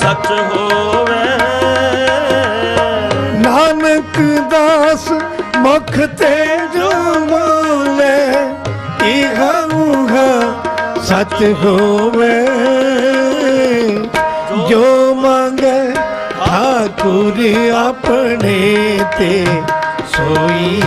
ਸੱਚ ਹੋਵੇ। ਨਾਨਕ ਦਾਸ ਮੁਖ ਤੇ ਜੋ ਬੋਲੇ, ਇਹਾ ਉਹਾ ਸਤ ਹੋਵੇ। ਜੋ ਮੰਗੇ ਠਾਕੁਰ ਆਪਣੇ ਤੇ, ਸੋਈ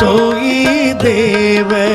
ਸੋਈ ਦੇਵੇ।